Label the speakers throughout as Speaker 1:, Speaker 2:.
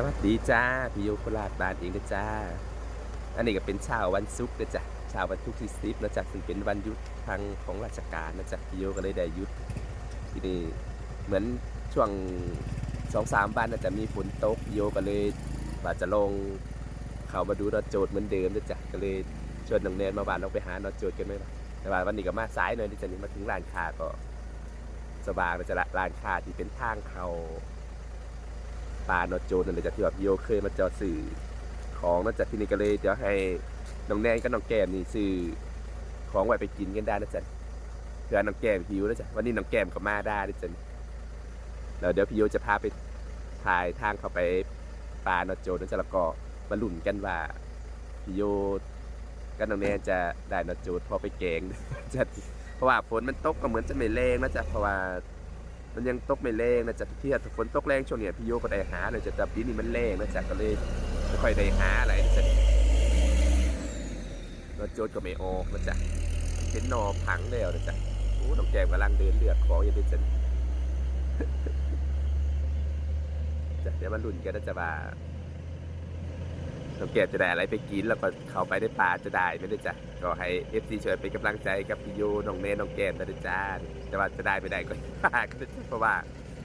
Speaker 1: สวัสดีจ้าพี่โยโคราชบานเองนะจ้า อันนี้ก็เป็นเช้าวันศุกร์นะจ๊ะเช้าวันศุกร์ที่สิบนะจ๊ะซึ่งเป็นวันหยุดทางของราชการนะจ๊ะพี่โยก็เลยได้หยุดที่นี่เหมือนช่วงสองสามวันนะจ๊ะมีฝนตกโยก็เลยว่าจะลงเขามาดูนอโจทย์เหมือนเดิมนะจ๊ะก็เลยชวนน้องแนนมาบ้านลองไปหานอโจทย์กันไหมล่ะแต่ว่าวันนี้ก็มาสายหน่อยนะจ๊ะนี่มาถึงร้านค้าก็สบายนะจ๊ะละร้านค้าที่เป็นทางเขา ปลาโนดโจนนั่นเลยจากที่แบบโยเคยมาจอสื่อของนอกจากที่นี่ก็เลยเดี๋ยวให้น้องแนนกับน้องแก้มนี่ซื้อของไว้ไปกินกันได้นะจ๊ะเพื่อน้องแก้มหิวนะจ๊ะวันนี้น้องแก้มก็มาได้นะจ๊ะแล้วเดี๋ยวพี่โยจะพาไปถ่ายทางเข้าไปปลาโนดโจนนจะแล้วก็มาลุ้นกันว่าพี่โยกับน้องแนนจะได้โนดโจนพอไปแกงจ๊ะเพราะว่าฝนมันตกก็เหมือนจะไม่แรงนะจ๊ะเพราะว่า มันยังตกไม่แรงนะจ๊ะที่ฝนตกแรงช่วงเนี้ยพี่โยก็ได้หาเลยจะแต่ปีนี้มันแรงนะจ๊ะก็เลยไม่ค่อยได้หาอะไรนะจ๊ะรถโจทย์ก็ไม่ออกนะจ๊ะเป็นนอผังแล้วนะจ๊ะโอ้น้องแก้มกำลังเดินเลือดของอยู่ด้วยจ๊ะจ๊ะเดี๋ยวมันลุ้นกันนะจ๊ะว่า น้องแก้มจะได้อะไรไปกินแล้วก็เข้าไปได้ปลาจะได้ไหมนะจ๊ะก็ให้เอฟซีช่วยเป็นกำลังใจกับพี่โยน้องเนน้องแก้มนะจ๊ะแต่ว่าจะได้ไม่ได้ก็ว่ากันนะจ๊ะเพราะว่า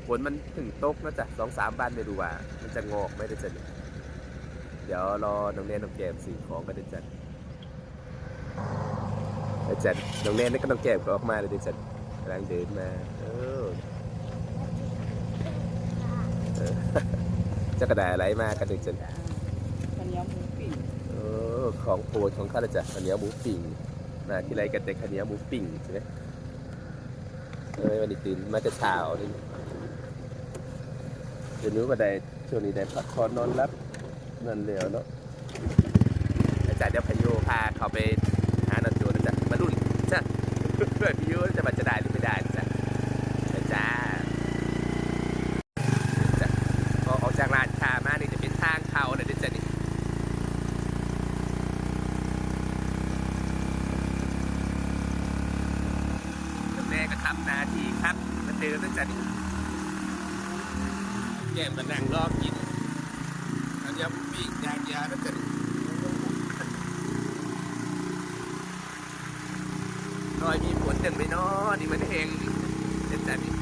Speaker 1: ฝนมันถึงตกนะจ๊ะสองสามบ้านไม่รู้ว่า มันจะงอกไหมนะจ๊ะเดี๋ยวรอน้องเนน้องแก้มสื่อของกันนะจ๊ะนะจ๊ะน้องเนนี่ก็น้องแก้มก็ออกมาเลยนะจ๊ะกำลังเดินมาเออจะกระดาษอะไรมากันนะจ๊ะ
Speaker 2: ข้าวเหนียวหมูปิ้ง
Speaker 1: เออของโปรดของข้าราชการข้าวเหนียวหมูปิ่งมาที่ไรกันแต่ข้าวเหนียวหมูปิ่งใช่ไหมเอ้ยวันนี้ตื่นมาจะเช้านี่เดี๋ยวนู้ก็ได้ช่วงนี้ได้พักผ่อนนอนรับนั่นเร็วเนาะอาจารย์เดี๋ยวพายุพาเขาไปหาหนันโจนะจ๊ะมาดุนจ้ะเพื่อนพายุจะมาจะได้หรือไม่ได้จ้ะไปจ้าจ้ะพอออกจากร้านค้ามานี่จะเป็นทางเขาเลยเดี๋ยวจะนี่ แม่ก็ทำหนาทีครับมันเดิมตั้งแต่นี้แก้มมานั่งรอกินอันนี้ปีกยางยาตั้งแต่นี้รอยมีผลเต็มไปเนาะนี่มันเฮงเต็มแต่นี้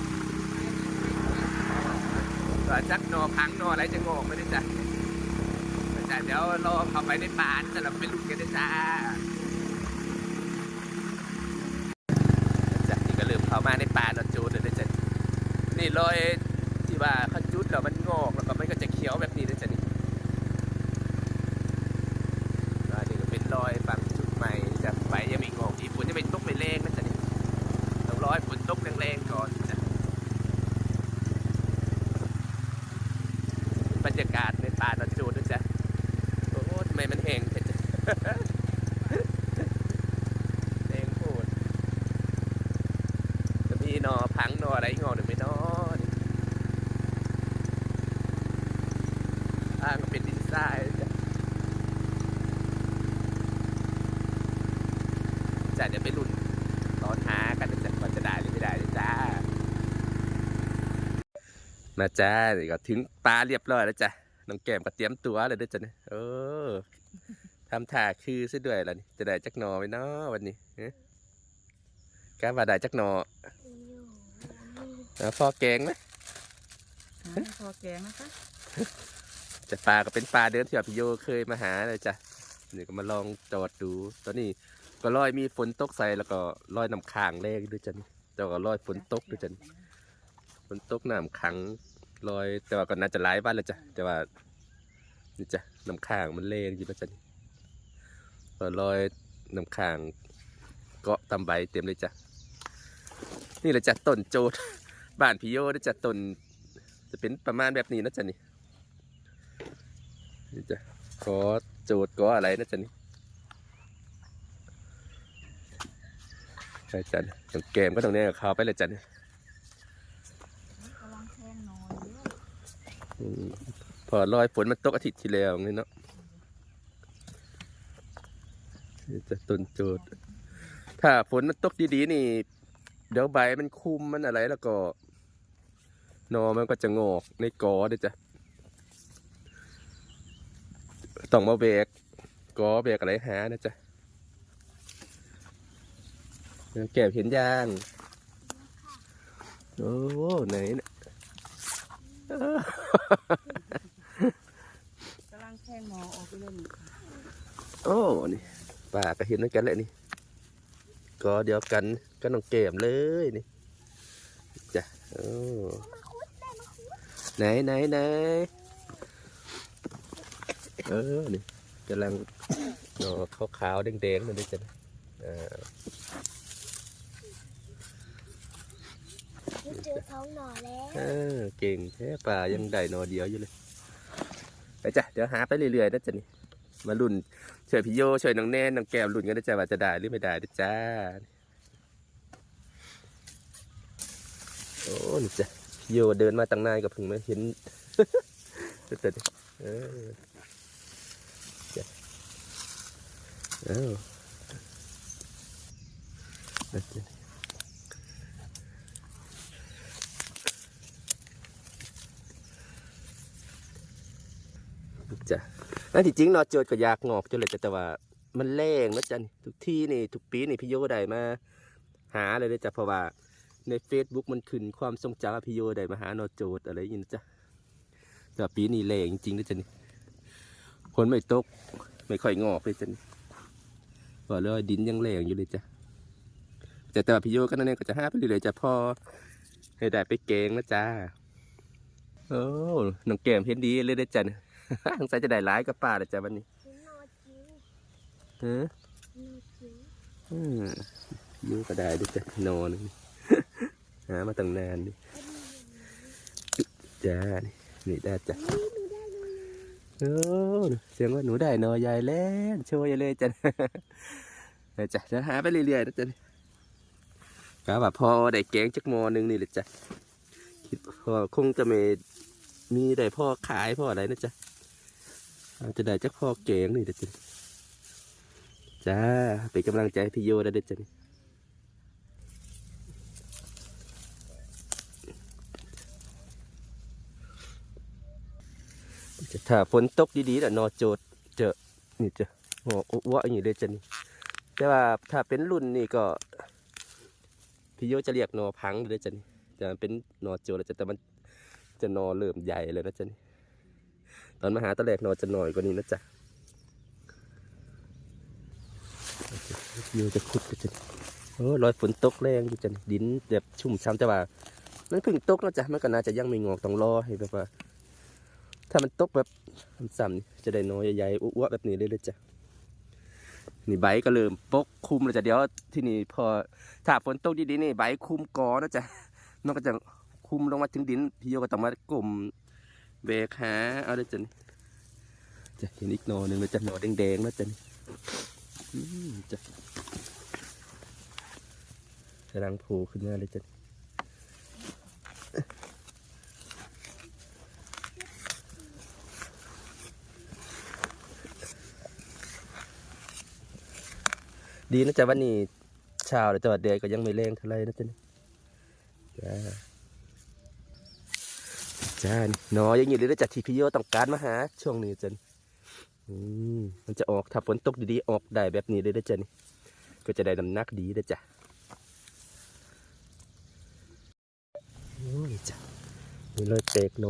Speaker 1: ก็จักนอพังนออะไรจะงอกไม่ได้จ้ะไม่จ้ะเดี๋ยวรอเข้าไปในป่าจะเราไปลุ้นกันนะจ้าจากที่ก็ลืมเข้ามาในป่าเราจูนเลยจ้ะนี่ลอยที่ว่าเขาจุดแล้วมันงอกแล้วก็มันก็จะเขียวแบบนี้นะจ๊ะนี่อันนี้ก็เป็นรอยฝั่งจุดใหม่จากไฟยังไม่งอกอีกฝนจะไม่ตกไม่แรงนะจ๊ะนี่ต้องรอให้ฝนตกแรงๆก่อนจ้ะบรรยากาศในป่าดอนจูนนะจ๊ะโอ้โหทำไมมันแห้งจังจ๊ะ แห้งโคตร จะมีหนอพังหนออะไรงอหรือไม่นอนี่ อ่างก็เป็นดินทรายจ้ะเดี๋ยวไปลุ้นตอนหากันนะจ้ะว่าจะได้หรือไม่ได้จ้ามาจ้าเดี๋ยวก็ถึงปลาเรียบร้อยแล้วจ้ะน้องแก้มก็เตรียมตัวเลยด้วยจ้ะเนี่ยเออทำท่าคือซะด้วยล่ะนี่จะได้จักหนอไหมเนาะวันนี้เอ๊ะกาว่าได้จักหนอแล้วพอแกงไหม
Speaker 2: พอแกงนะคะ
Speaker 1: จะปลาก็เป็นปลาเดิมที่แบบพี่โยเคยมาหาเลยจ้ะเดี๋ยวก็มาลองจอดดู ตอนนี้ก็ลอยมีฝนตกใส่แล้วก็ลอยน้ำค้างแรกด้วยจ้ะนี่แต่ว่าก็ลอยฝนตกด้วยจ้ะนี่ฝนตกน้ำขังลอยแต่ว่าก็น่าจะหลายบ้านแล้วจ้ะแต่ว่านี่จ้ะน้ำค้างมันเล่นอยู่แล้วจ้ะนี่ก็ลอยน้ำค้างเกาะตำใบเต็มเลยจ้ะนี่แหละจ้ะต้นโจดบ้านพี่โยนะจ้ะต้นจะเป็นประมาณแบบนี้นะจ๊ะนี่ นี่จ้ะขอโจทย์ก็อะไรนะจ๊ะนี่ใช่จ้ะตรงเกมก็ตรงนี้กับเขาไปเลยจ้ะนี่
Speaker 2: กำลันอนเยอะ
Speaker 1: อืมพอลอยฝนมันตกอาทิตย์ที่แล้วนี่เนาะจะต้นโจทย์ถ้าฝนมันตกดีๆนี่ เดี๋ยวใบมันคุมมันอะไรแล้วก็นอมันก็จะงอกในกอเด้จ้ะ ต้องมาแบกกอแบกอะไรหานะจ๊ะแก็บเห็นยางโอ้ไหนเนี่ย
Speaker 2: กำลังแทงหมอออกไปเลยนี่
Speaker 1: โอ้นี่ป่าก็เห็นเหมือนกันแหละนี่ก็เดียวกันก็น้องเกมเลยนี่จ้ะโอ้ไหนไหนไหน เออนี่กำลังหนอขาวๆแดงๆนั่นด้วยจ้ะอ่า
Speaker 3: เจอสองหน่อแล้ว
Speaker 1: เออเก่งแท้ป่ายังได้หนอเดียวอยู่เลยไปจ้ะเดี๋ยวหาไปเรื่อยๆนะจ๊ะนี่มาลุ่นช่วยพี่โยช่วยน้องแน่นน้องแก้มลุ่นกันนะจ๊ะว่าจะได้หรือไม่ได้นะจ้าโอ้นี่จ้ะพี่โยเดินมาตั้งนานก็เพิ่งมาเห็นแต่ดิเออจ้ะ เอ้านั่นจ้ะนั่นที่จริงนอโจทย์ก็อยากงอกจนเลยจ้ะแต่ว่ามันแรงนะจ๊ะนี่ทุกที่นี่ทุกปีนี่พี่โยได้มา หาเลยนะจ๊ะเพราะว่าใน Facebook มันขึ้นความทรงจำพี่โยได้มาหานอโจทย์อะไรอย่างนี้นะจ๊ะแต่ปีนี้แรงจริงๆนะจ๊ะนี่ฝนไม่ตก ไม่ค่อยงอกเลยจ้ะนี่ บอกเลยว่าดินยังแรงอยู่เลยจ้ะแต่แต่ว่าพี่โยก็นั่นเองก็จะห้าไปเรื่อยๆจ้ะพอให้ได้ไปเกงนะจ๊ะโอ้น้องแก้มเห็นดีเลยนะจ๊ะสงสัยจะได้หลายกับป้าเลยจ้ะวันนี้
Speaker 3: หน่อจิ๋ว
Speaker 1: ฮะ
Speaker 3: หน่อจิ๋ว
Speaker 1: อืมยูก็ได้ด้วยจ้ะนอนหามาตั้งนานดิจ้านี่ได้จ้ะ
Speaker 3: เลย
Speaker 1: โอ้เสียงว่าหนูได้นอใหญ่แล้วโชว์ใหญ่เลยจ้ะเดี๋ยวจ้ะจะหาไปเรื่อยๆนะจ้ะก็ว่าพอได้แกงจักมอหนึงนี่แหละจ้ะคิดพอคงจะมีมีได้พ่อขายพ่ออะไรนะจ๊ะจะได้จักพ่อแกงนี่แหละจ้ะจ้าเป็นกำลังใจพี่โยได้เด้อจ้ะนี่ จะถ้าฝนตกดีๆน่ะนอโจดเจอนี่เจะหัวอ้วๆอย่างนี้เลยจ้ะนี่แต่ว่าถ้าเป็นรุ่นนี่ก็พี่โยจะเรียกนอพังเลยจ้ะนี่แต่เป็นนอโจดแล้วจ้ะแต่มันจะนอเริ่มใหญ่เลยนะจ้ะนี่ตอนมาหาตะแรกนอจะหน่อยกว่านี้นะจ๊ะโยจะขุดกันจ้ะโอ้รอยฝนตกแรงอยู่จะนี่ดินแบบชุ่มช้ำแต่ว่า มันเพิ่งตกแล้วจ้ะมันก็น่าจะยังไม่งอกต้องรอให้แบบว่า ถ้ามันตกแบบซ้ำๆนี่จะได้น้อยใหญ่ๆอ้วๆแบบนี้เลยเลยจ้ะนี่ใบก็เริ่มปกคุมแล้วจ้ะเดี๋ยวที่นี่พอถ้าฝนตกดีๆนี่ใบคุมกอนะจ๊ะมันก็จะคุมลงมาถึงดินพี่โยก็ต้องมากลมเบกหาเอาเลยจ้ะนี่จะเห็นอีกหนอหนึ่งเลยจ้ะหนอแดงๆนะจ้ะนี่จ้ะกำลังโผล่ขึ้นมาเลยจ้ะ ดีนะจ๊ะวันนี้เช้าแต่ว่าแดดก็ยังไม่แรงเท่าไหรนะจ๊ะจ้าจ้าโนอยังอยู่เลยนะจ๊ะที่พี่โยต้องการมาหา ช่วงนี้จ้ะอืมมันจะออกถ้าฝนตกดีๆออกได้แบบนี้เลยนะจ๊ะนี่ก็จะได้น้ำหนักดีนะจ๊ะโอ้ยจ้ะนี่เลยเตกโน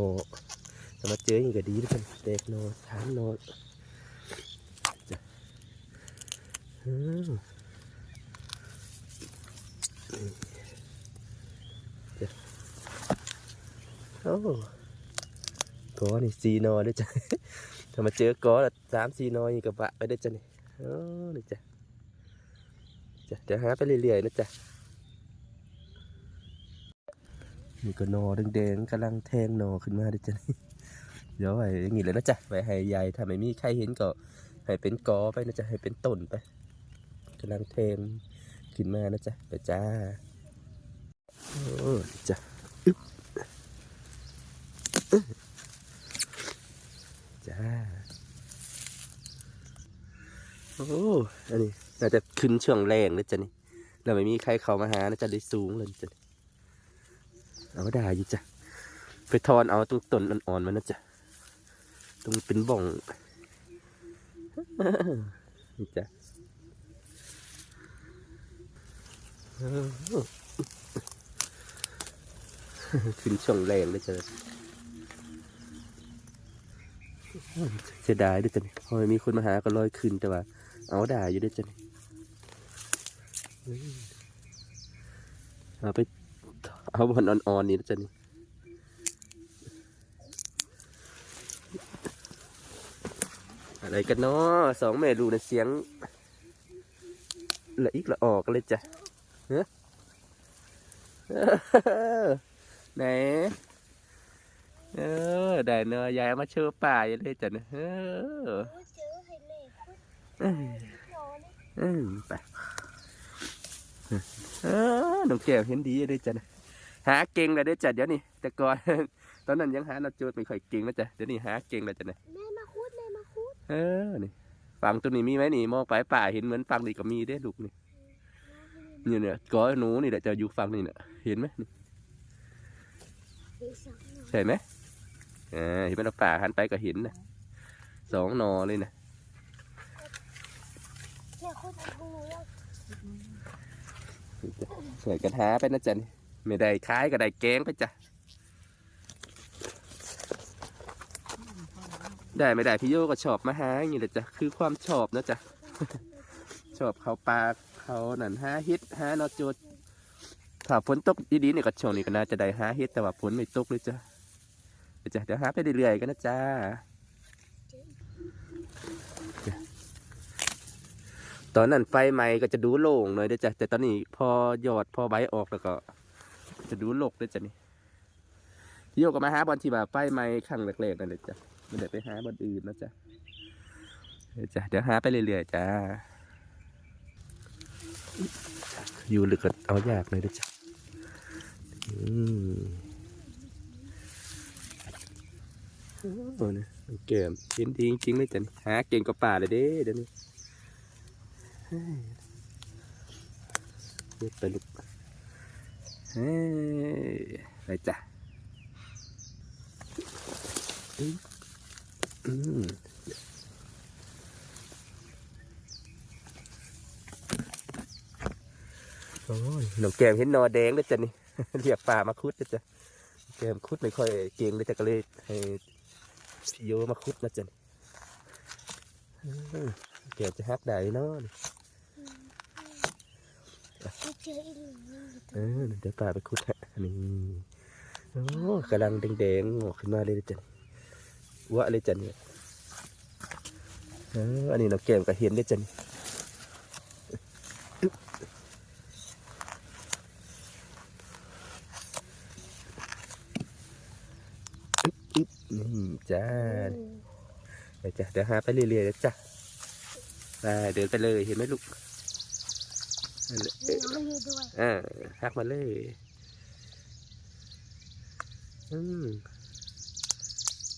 Speaker 1: จะมาเจออย่างก็ดีนะจ๊ะเตกโนถามโนจ้ะอืม โอ้กอนี่สีนอด้วยจ้ะถ้ามาเจอกอละสามสีนอนี่กับบะไปได้จ้ะนี่โอ้นี่จ้ะจ้ะเดี๋ยวหาไปเรื่อยๆนะจ๊ะนี่ก็นอแดงๆกำลังแทงนอขึ้นมาด้วยจ้ะนี่เดี๋ยวไว้อย่างงี้เลยนะจ๊ะไว้ให้ยายถ้าไม่มีใครเห็นก็ให้เป็นกอไปนะจ๊ะให้เป็นต้นไปกำลังแทงขึ้นมานะจ๊ะไปจ้าโอ้นี่จ้ะ จ้า โอ้อันนี้น่าจะขึ้นช่วงแรงนะจ๊ะนี่เราไม่มีใครเข้ามาหานะจ๊ะเลยสูงเลยจ้ะเอาได้อยู่จ้ะไปทอนเอาตรงต้นอ่อนๆมันนะจ๊ะตรงเป็นบ่องนี่จ้ะขึ้นช่องแรงเลยจ้ะ เสียดายด้วยจ้ะนี่พอมีคนมาหาก็ลอยขึ้นแต่ว่า เอาด่าอยู่ด้วยจ้ะนี่อืมเอาไปเอาบอลอ่อนๆนี่นะจ้ะนี่อะไรกันเนาะสองแม่ลูกนะเสียงละอีกละออกกันเลยจ้ะเฮ้ไหน เออได้เนอะยายเอามาเชื่อป่าอย่าเลยจ้ะเนอะเออ
Speaker 3: โอ้เจอให้แม่คุด
Speaker 1: เออ
Speaker 3: หนอนี่
Speaker 1: เออไปเออน้องแก้วเห็นดีเลยจ้ะนะหาเก่งเลยได้อจ้ะเดี๋ยวนี้แต่ก่อน ตอนนั้นยังหาเราโจทย์ไม่ค่อยเก่งนะจ้ะเดี๋ยวนี้หาเก่งแล้วจ้ะนะ
Speaker 3: แม่มาคุดแม่มาคุด
Speaker 1: เออนี่ฝั่งตัวนี้มีไหมนี่มองไปป่าเห็นเหมือนฝั่งนี้ก็มีได้อลูกนี่นี่เนี่ยกอหนูนี่แหละจะอยู่ฝั่งนี้เนี่ยเห็นไหมนี่
Speaker 3: มีสองหนอ
Speaker 1: ใช่ไหม อ่าเห็นไหมเราป่าหันไปก็เห็นนะสองนอเลยนะ
Speaker 3: แม่คุดเอาของหนูแล้ว
Speaker 1: สวยกันหาไปนะจ๊ะนี่ไม่ได้ขายก็ได้แกงไปจ้ะได้ไม่ได้พี่โยก็ชอบมาหาอย่างนี้แหละจ้ะคือความชอบนะจ๊ะชอบเขาปลาเขานั่นหาเฮ็ดหานอโจดถ้าฝนตกดีๆเนี่ยก็ช่วงนี้ก็น่าจะได้หาเฮ็ดแต่ว่าฝนไม่ตกเลยจ้ะ จ้ะเดี๋ยวหาไปเรื่อยๆกันนะจ้าจ้ะตอนนั้นไฟไหม้ก็จะดูโล่งหน่อยเด้จ้ะแต่ตอนนี้พอยอดพอใบออกแล้วก็ จะดูโลกด้วยจ้ะนี่โยก็มาหาบอลที่แบบไฟไหม้ครั้งแรกๆนั่นเลยจ้ะไม่ได้ไปหาบอลอื่นนะจ๊ะเดี๋ยวจ้ะเดี๋ยวหาไปเรื่อยๆจ้าอยู่ลึกก็เอายากเลยนะจ๊ะอืมโอ้เนี่เกมเห็นดีจริงๆเลยจ้ะนี่หาเก่งกว่าป่าเลยเด้เดี๋ยวนี้เฮ้ยไปลุกเฮ้ยไปจ้ะอืมโอ้ยหนูแกมเห็นนอแดงเลยจ้ะนี่เรียกป่ามาคุดเลยจ้ะแกมคุดไม่ค่อยเก่งเลยจ้ะก็เลยให้ พี่โยมาคุดนะจ้ะนี่เออแกมจะฮักได้เนาะนี่
Speaker 3: ไปเจออีกหนึ่งนี่
Speaker 1: เออเดี๋ยวป่าไปคุดฮะนี่โอ้กำลังแดงๆออกขึ้นมาเลยจ้ะนี่วะเลยจ้ะนี่เอออันนี้น้องแกมก็เห็นได้จ้ะนี่ นี่จ้า
Speaker 3: อืม
Speaker 1: ไปจ้ะเดี๋ยวหาไปเรื่อยๆนะจ้ะไปเดินไปเลยเห็นไหมลูกนั่นแหละ
Speaker 3: มีน้องอยู่ด้วย
Speaker 1: อ่าหักมาเลยอืม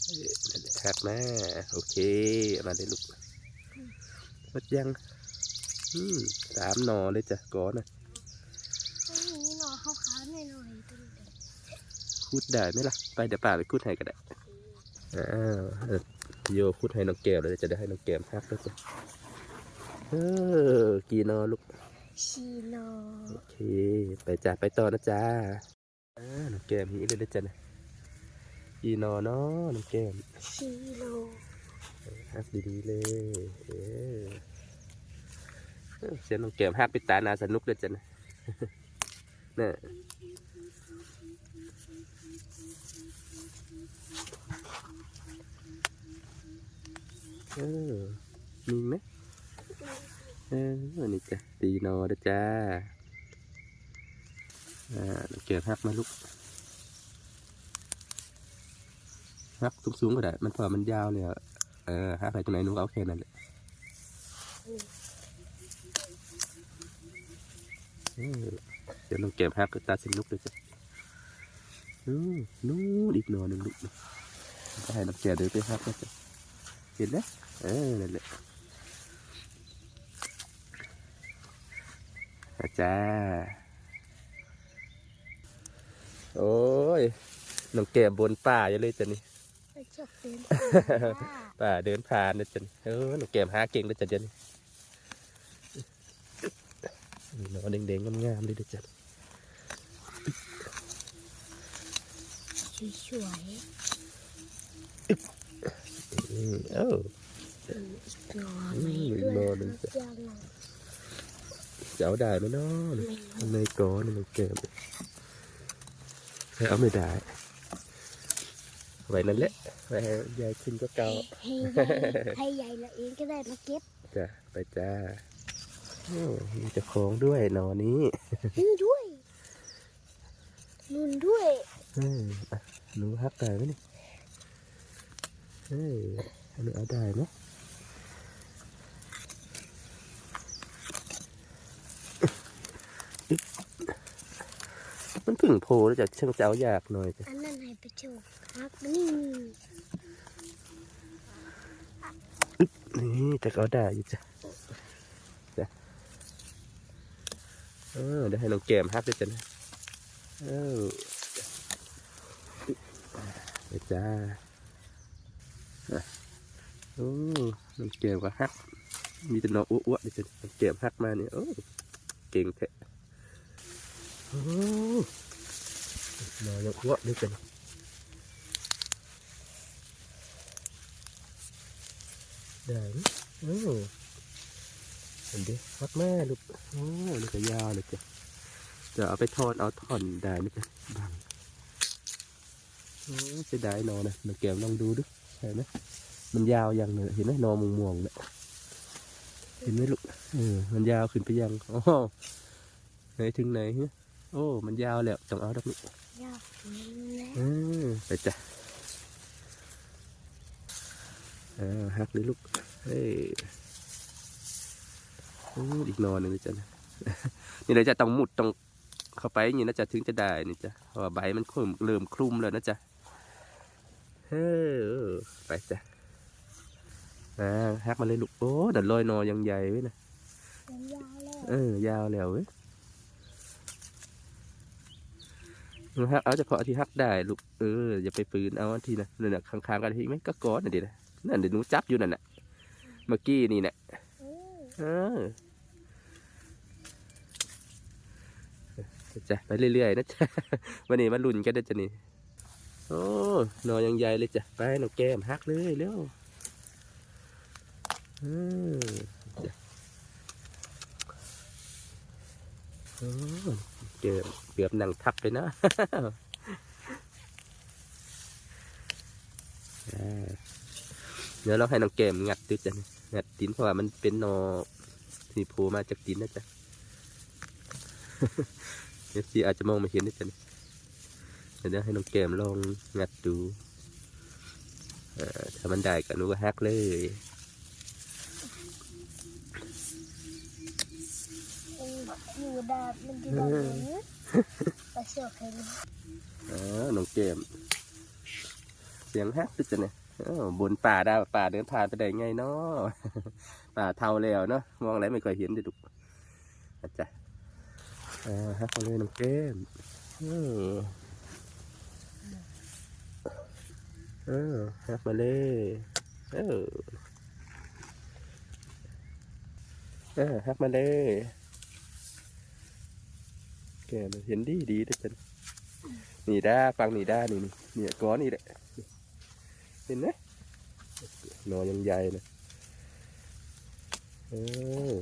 Speaker 1: เอ๊ะนั่นแหละหักมาโอเคเอามาเลยลูกหมดยังอืมสามหนอเลยจ้ะก่อนนะ
Speaker 3: ไอ้หนูหนอขาวๆหน่อยๆตัวเด็ก
Speaker 1: คูดได้ไหมล่ะ ไปเดี๋ยวป่าไปคูดให้ก็ได้ อ้าวเออโยคูดให้น้องแก้วเลยจะได้ให้น้องแก้มหักแล้วจ้ะเออกี่หนอลูก
Speaker 3: ชีโน
Speaker 1: โอเค ไปจ้าไปต่อนะจ้าอ่าน้องแก้มหีเลยนะจ๊ะนะอีนอเนาะน้องแก้ม
Speaker 3: ชีโน
Speaker 1: ฮักดีๆเลยเออเออเสียงน้องแก้มฮักไปตาหนาสนุกเลยจ้ะนะน่ะ เออมีไหมเออนี่จ้ะตีนอเด้จ้าอ่าเก็บฮักมาลูกฮักสูงๆก็ได้ มันพอมันยาวเลยอะเออฮักไปตรงไหนหนูเอาแค่นั้นแหละเออเดี๋ยวลองเก็บฮักก็ตาสนุกเลยจ้ะ นู้นนู้นอีกหนอหนึ่งลูกจะให้น้ำแก่เดินไปฮักนะจ๊ะเห็นไหมเออนั่นแหละอาจ้าโอ้ยน้องแก้มบนป่าอย่าเลยจ้ะนี่
Speaker 3: ไปชอบเดิน
Speaker 1: ป่าเดินผ่านนะจ๊ะเออหนูเกมหาเก่งนะจ๊ะเดี๋ยวนี้นี่หนอนเด้งๆงามๆเลยนะจ๊ะ
Speaker 3: สวย
Speaker 1: อืมเอ้า
Speaker 3: ๆนอนไม่
Speaker 1: อืม
Speaker 3: ด้วย
Speaker 1: นอนเลย
Speaker 3: นะ
Speaker 1: จ้ะ
Speaker 3: ยังไง
Speaker 1: จะเอาได้ไหมเนาะ
Speaker 3: ไม่รู้
Speaker 1: ข้างในก้อนหนูเกมเอาไม่ได้ไว้นั่นแหละไว้ให้ยายขึ้นก็เก่า
Speaker 3: ให้ใหญ่ให้ใหญ่ละเองก็ได้มาเก็บ
Speaker 1: จ้ะไปจ้าโอ้มีเจะของด้วยหนอนี้
Speaker 3: นี่ด้วยนุ่นด้วย
Speaker 1: เฮ้ยอะ หนูฮักได้ไหมนี่เฮ้ยอันนี้เอาได้ไหมมันเพึ่งโผล่แล้วจะเชิงเจ้ายากหน่อยจ้ะ
Speaker 3: อันนั้นให้ไปโชว์ครับนี่
Speaker 1: นี่แต่ก็เอาได้อยู่จ้ะจ้ะเออเดี๋ยวให้น้องแก้มฮักด้วยจ้ะนะเออ ไปจ้าโอ้น้องแก้มก็ฮัก มีแต่นออ้วนๆเดี๋ยวน้องแก้มฮักมาเนี่ยโอ้เก่งแท้โอ้นองยังอ้วนด้วยจ้ะนได้ไหมโอ้เห็นดิฮักแม่ลูกโอ้นี่ก็ยาวเลยจ้ะจะเอาไปทอดเอาท่อนได้ไหมจ้ะบัง เสียดายนอนะน้องแก้มลองดูดูใช่ไหมมันยาวอย่างเลยเห็นไหมนอม่วงๆเนี่ยเห็นไหมลูกเออมันยาวขึ้นไปยังอ๋อไหนถึงไหนฮะโอ้ มันยาวแล้วต้องเอาดักลูก
Speaker 3: ยากนี่แหละ
Speaker 1: เออไปจ้ะเออหักเลยลูกเฮ้ยโอ้อีกนอนหนึ่งเลยจ้ะนะนี่เลยจะต้องมุดต้องเข้าไปอย่างนี้นะจ๊ะถึงจะได้นี่จ้ะเพราะว่าใบมันคลุมเริ่มคลุมแล้วนะจ๊ะเฮ้ยไปจ้ะอ่าหักมาเลยลูกโอ้ดันลอยนอยังใหญ่ไว้นะ
Speaker 3: มันยาวแล้ว
Speaker 1: เออยาวแล้วเว้ยฮักเอาเฉพาะที่ฮักได้ลูกเอออย่าไปฝืนเอาอันที่นะนั่นน่ะข้างๆกันที่ไหมก็ก้อนน่ะดินะนั่นเดี๋ยวหนูจับอยู่นั่นน่ะเมื่อกี้นี่น่ะ
Speaker 3: อืม
Speaker 1: เออจ้ะไปเรื่อยๆนะจ๊ะวันนี้มาลุ้นกันเด้อจ้ะนี่ โอ้นอยังใหญ่เลยจ้ะ ไปหนูแก้มฮักเลยเร็วเออจ้ะโอ้เกือบเกือบนั่งทับเลยนะเดี๋ยวเราให้น้องแก้มงัดดูจ้ะงัดดินเพราะว่ามันเป็นนอที่โผล่มาจากดินนะจ๊ะเอฟซีอาจจะมองไม่เห็นนะจ๊ะ เดี๋ยวให้น้องแก้มลองงัดดูเอ่อถ้ามันได้ก็หนูก็ฮักเลย
Speaker 3: เอออยู่ดาบมันจะได้เหมือนไปเชื่อใครรู้
Speaker 1: อ๋อน้องแก้มเสียงฮักด้วยจ้ะเนี่ยอ้าวบนป่าดาวป่าเดินผ่านไปได้ไงเนาะป่าเท่าแล้วเนาะมองอะไรไม่เคยเห็นเด็ดดุอาจารย์อ่าฮักมาเลยน้องแก้มเออ เออฮักมาเลยเออเออฮักมาเลยแกมันเห็นดีดีด้วยกันนี่ด้าฟังนี่ด้านี่นี่เนี่ยก้อนนี่แหละเห็นไหมนอยังใหญ่นะเออ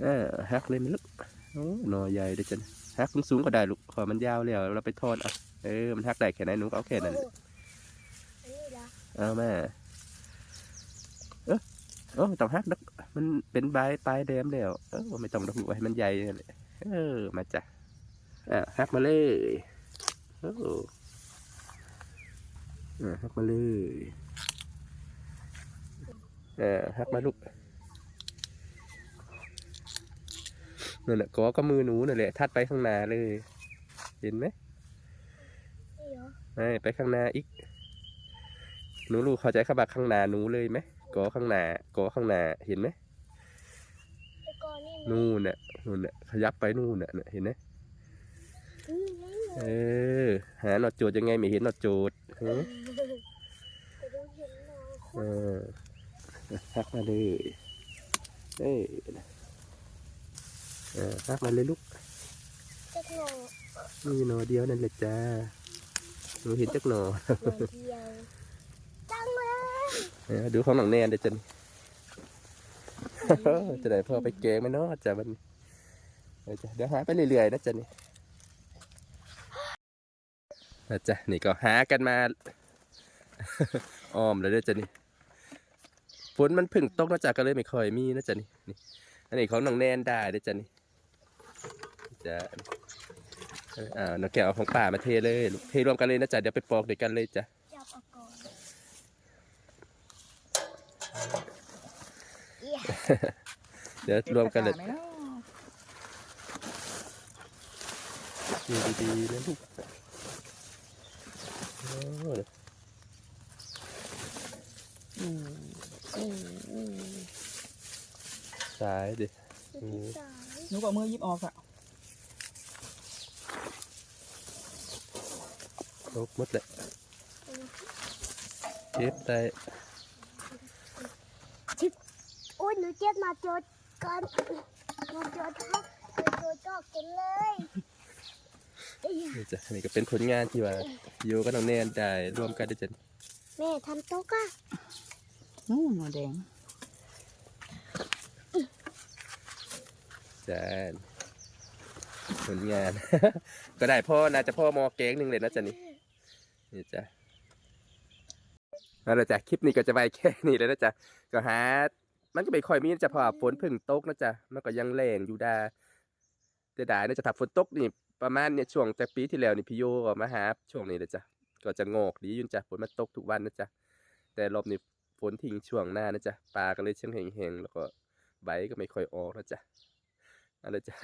Speaker 1: เออฮักเลยมันลูกโอ้นอใหญ่ด้วยจัน ฮักสูงๆก็ได้ลูกขอมันยาวแล้วเราไปทอดเอาเออมันฮักได้แค่ไหนหนูก็เอาแค่นั้นแหละ
Speaker 3: อันนี้ละ
Speaker 1: เอาแม่เออเออต้องฮักดักมันเป็นใบปลายแดมแล้วเออไม่ต้องดักลูกให้มันใหญ่เออมาจ้ะอะฮักมาเลยโอ้อะฮักมาเลยเออฮักมาลูก นั่นแหละก็ก็มือหนูนั่นแหละทัดไปข้างหน้าเลย เห็นไหม
Speaker 3: นี่เหรอ
Speaker 1: ไม่ไปข้างหน้าอีกหนูรู้เข้าใจคำว่าข้างหน้าหนูเลยไหมกอข้างหน้ากอข้างหน้าเห็นไหม
Speaker 3: ไอ้ก้อนนี่นะ
Speaker 1: นู่นน่ะนู่นน่ะขยับไปนู่นน่ะน่ะเห็นไหม
Speaker 3: อืมนั่น
Speaker 1: เออหาหนอดโจดยังไงไม่เห็นหนอดโจดฮะ
Speaker 3: ไปดูเห็นน้องค
Speaker 1: เอนอพักมาเลยเอ้ย เออพักมาเลยลูก
Speaker 3: จักหน่อย
Speaker 1: มีหนอเดียวนั่นแหละจ้าหนูเห็นจักหนอ
Speaker 3: หน่อยเดียวจังเลย
Speaker 1: เออดูของหนังแนนเดี๋ยวจันจะได้พอไปแกงไหมเนาะจ้ะมันเออจ้ะเดี๋ยวหาไปเรื่อยๆนะจ๊ะนี่นะจ๊ะนี่ก็หากันมาอ้อมแล้วเด้อจ้ะนี่ฝนมันเพึ่งตกนะจ๊ะก็เลยไม่ค่อยมีนะจ๊ะนี่นี่ อันนี้ของน้องแนนได้เด้อจ้ะนี่ จ้ะเอออ่าน้องแก้วเอาของป่ามาเทเลยลูกเทรวมกันเลยนะจ๊ะเดี๋ยวไปปอกด้วยกันเลยจ้ะ
Speaker 3: จับเอาก่อนเอี่ย
Speaker 1: เดี๋ยวรวมกันเลย
Speaker 2: ไหมเนาะ
Speaker 1: ดูดีๆนะลูกโอ้ย
Speaker 2: อืมอืมอืม
Speaker 1: สายดิ
Speaker 3: ดูที่สาย
Speaker 2: หนูก็เอามือหยิบออกอะ
Speaker 1: ลบหมดเลยเก็บได้
Speaker 3: โอ้ยหนูเจ็บมาโจดก่อนมาโจดครับมาโจดก็กินเลยเอ้ย
Speaker 1: นี่จ้ะนี่ก็เป็นผลงานที่ว่าโยกับน้องแนนได้ร่วมกันได้จ้ะ
Speaker 3: แม่ทำโต๊ะอะ
Speaker 2: นู่นหัวแดง
Speaker 1: จ้าผลงาน ก็ได้พ่อน่าจะพ่อมอแกงหนึ่งเลยนะจ๊ะนี่ นี่จ้ะเอาละจ้ะคลิปนี้ก็จะไปแค่นี้เลยนะจ๊ะก็หา มันก็ไม่ค่อยมีนะจ๊ะเพราะว่าฝนเพึ่งตกนะจ๊ะมันก็ยังแรงอยู่ดาจะได้นะจะถ้าฝนตกนี่ประมาณเนี่ยช่วงแต่ปีที่แล้วนี่พี่โยก็มาหาช่วงนี้นะจ๊ะก็จะงอกดีอยุ่นจ้ะฝนมันตกทุกวันนะจ๊ะแต่รอบนี้ฝนทิ้งช่วงหน้านะจ๊ะปลาก็เลยเชื่องแห้งๆแล้วก็ใบก็ไม่ค่อยออกนะจ๊ะ อะไรจ้า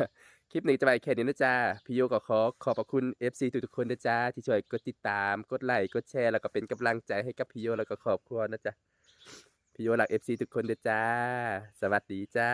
Speaker 1: คลิปนี้จะไปแค่นี้นะจ๊ะพี่โยก็ขอขอบพระคุณ FC ทุกๆคนนะจ๊ะที่ช่วยกดติดตามกดไลค์กดแชร์แล้วก็เป็นกำลังใจให้กับพี่โยแล้วก็ครอบครัวนะจ๊ะพี่โยหลัก FC ทุกคนนะจ้า สวัสดีจ้า